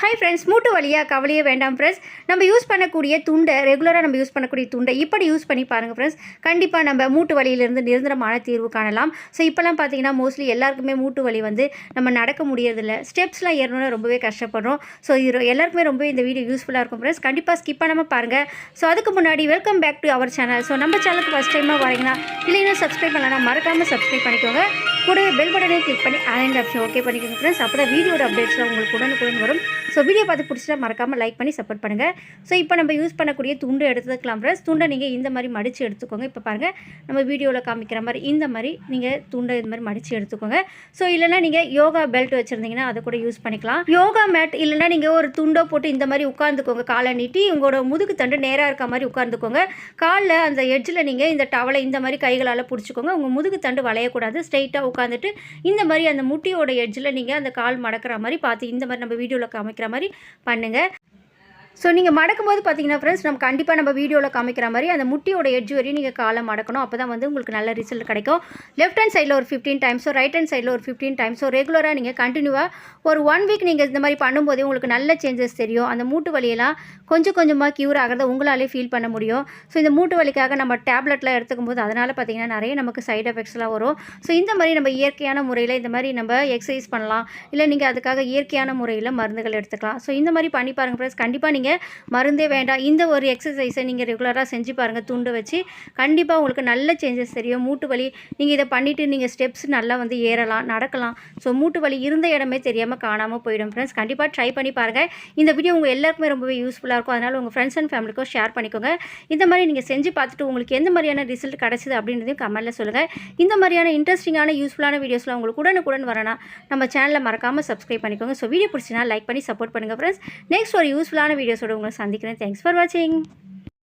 Hi friends மூட்டு வழியாக கவலையே வேண்டாம் ஃப்ரெண்ட்ஸ் நம்ம யூஸ் பண்ணக்கூடிய துண்டை ரெகுலராக நம்ம யூஸ் பண்ணக்கூடிய துண்டை இப்படி யூஸ் பண்ணி பாருங்கள் ஃப்ரெண்ட்ஸ் கண்டிப்பாக நம்ம மூட்டு வலியிலிருந்து நிரந்தரமான தீர்வு காணலாம். ஸோ இப்போலாம் பார்த்தீங்கன்னா மோஸ்ட்லி எல்லாருக்குமே மூட்டு வலி வந்து நம்ம நடக்க முடியறதில்ல. ஸ்டெப்ஸ்லாம் ஏறணும்னா ரொம்பவே கஷ்டப்படுறோம். ஸோ இது எல்லாருக்குமே ரொம்பவே இந்த வீடியோ யூஸ்ஃபுல்லாக இருக்கும் ஃப்ரெண்ட்ஸ் கண்டிப்பாக ஸ்கிப் பண்ணாமல் பாருங்கள் ஸோ அதுக்கு முன்னாடி welcome back to our channel so நம்ம சேனலுக்கு ஃபஸ்ட் டைமாக வரீங்கன்னா இல்லைன்னா சப்ஸ்கிரைப் பண்ணலாம் மறக்காமல் சப்ஸ்கிரைப் பண்ணிக்கோங்க. கூடவே பெல் பட்டனே கிளிக் பண்ணி ஆன்லைன் ஆப்ஷன் ஓகே பண்ணிக்கோங்க ஃப்ரெண்ட்ஸ் அப்போ தான் வீடியோட அப்டேட்ஸ்லாம் உங்களுக்கு உடனுக்குடன் வரும். ஸோ வீடியோ பார்த்து பிடிச்சா மறக்காமல் லைக் பண்ணி சப்போர்ட் பண்ணுங்கள் ஸோ இப்போ நம்ம யூஸ் பண்ணக்கூடிய துண்டு எடுத்துக்கலாம் ஃப்ரெண்ட்ஸ் துண்டை நீங்கள் இந்த மாதிரி மடித்து எடுத்துக்கோங்க. இப்போ பாருங்கள் நம்ம வீடியோவில் காமிக்கிற மாதிரி இந்த மாதிரி நீங்கள் துண்டை இந்த மாதிரி மடித்து எடுத்துக்கோங்க. ஸோ இல்லைனா நீங்கள் யோகா பெல்ட் வச்சுருந்தீங்கன்னா அதை கூட யூஸ் பண்ணிக்கலாம். யோகா மேட் இல்லைனா நீங்கள் ஒரு துண்டோ போட்டு இந்த மாதிரி உட்காந்துக்கோங்க காலை நீட்டி உங்களோட முதுகு தண்டு நேராக இருக்க மாதிரி உட்காந்துக்கோங்க காலில் அந்த எட்ஜில் நீங்கள் இந்த டவலை இந்த மாதிரி கைகளால் பிடிச்சிக்கோங்க. உங்கள் முதுகு தண்டு வளையக்கூடாது. ஸ்ட்ரைட்டாக உட்காந்துட்டு இந்த மாதிரி அந்த முட்டியோட எட்ஜில் நீங்கள் அந்த கால் மடக்கிற மாதிரி பார்த்து இந்த மாதிரி நம்ம வீடியோவில் காமிக்கிற மாதிரி பண்ணுங்கள் ஸோ நீங்கள் மடக்கும்போது பார்த்தீங்கன்னா ஃப்ரெண்ட்ஸ் நம்ம கண்டிப்பாக நம்ம வீடியோவில் காமிக்கிற மாதிரி அந்த முட்டியோட எட்ஜ் வரையும் நீங்கள் காலை மடக்கணும். அப்போ தான் வந்து உங்களுக்கு நல்ல ரிசல்ட் கிடைக்கும். லெஃப்ட் ஹேண்ட் சைடில் ஒரு ஃபிஃப்டீன் டைம்ஸோ ரைட் ஹேண்ட் சைடில் ஒரு ஃபிஃப்டீன் டைம்ஸோ ரெகுலராக நீங்கள் கண்டினியூவாக ஒரு ஒன் வீக் நீங்கள் இந்த மாதிரி பண்ணும்போதே உங்களுக்கு நல்ல சேஞ்சஸ் தெரியும். அந்த மூட்டு வலியெல்லாம் கொஞ்சம் கொஞ்சமாக க்யூர் ஆகிறத உங்களாலே ஃபீல் பண்ண முடியும். ஸோ இந்த மூட்டு வலிக்காக நம்ம டேப்லெட்லாம் எடுத்துக்கும் போது அதனால் பார்த்தீங்கன்னா நிறைய நமக்கு சைடு எஃபெக்ட்ஸ்லாம் வரும். ஸோ இந்த மாதிரி நம்ம இயற்கையான முறையில் இந்த மாதிரி நம்ம எக்ஸசைஸ் பண்ணலாம். இல்லை நீங்கள் அதுக்காக இயற்கையான முறையில் மருந்துகள் எடுத்துக்கலாம். ஸோ இந்த மாதிரி பண்ணி பாருங்கள் ஃப்ரெண்ட்ஸ் கண்டிப்பாக நீங்கள் மருந்தே வேண்டாம். இந்த ஒரு எக்ஸசைஸை நீங்கள் ரெகுலராக செஞ்சு பாருங்கள் துண்டு வச்சு கண்டிப்பாக உங்களுக்கு நல்ல சேஞ்சஸ் தெரியும். மூட்டு வலி நீங்கள் இதை பண்ணிவிட்டு நீங்கள் ஸ்டெப்ஸ் நல்லா வந்து ஏறலாம் நடக்கலாம். ஸோ மூட்டு வலி இருந்த இடமே தெரியாமல் காணாமல் போயிடும் ஃப்ரெண்ட்ஸ் கண்டிப்பாக ட்ரை பண்ணி பாருங்கள் இந்த வீடியோ உங்கள் எல்லாருக்குமே ரொம்பவே யூஸ்ஃபுல்லாக இருக்கும். அதனால் உங்கள் ஃப்ரெண்ட்ஸ் அண்ட் ஃபேமிலிக்கும் ஷேர் பண்ணிக்கோங்க. இந்த மாதிரி நீங்கள் செஞ்சு பார்த்துட்டு உங்களுக்கு எந்த மாதிரியான ரிசல்ட் கிடச்சிது அப்படின்றதையும் கமெண்ட்டில் சொல்லுங்கள் இந்த மாதிரியான இன்ட்ரெஸ்டிங்கான யூஸ்ஃபுல்லான வீடியோஸ்லாம் உங்களுக்கு உடனுக்குடன் வரணும் நம்ம சேனலில் மறக்காமல் சப்ஸ்கிரைப் பண்ணிக்கோங்க. ஸோ வீடியோ பிடிச்சினா லைக் பண்ணி சப்போர்ட் பண்ணுங்கள் ஃப்ரெண்ட்ஸ் நெக்ஸ்ட் ஒரு யூஸ்ஃபுல்லான வீடியோ வீடியோஸோடு உங்களை சந்திக்கிறேன். தேங்க்ஸ் ஃபார் வாட்சிங்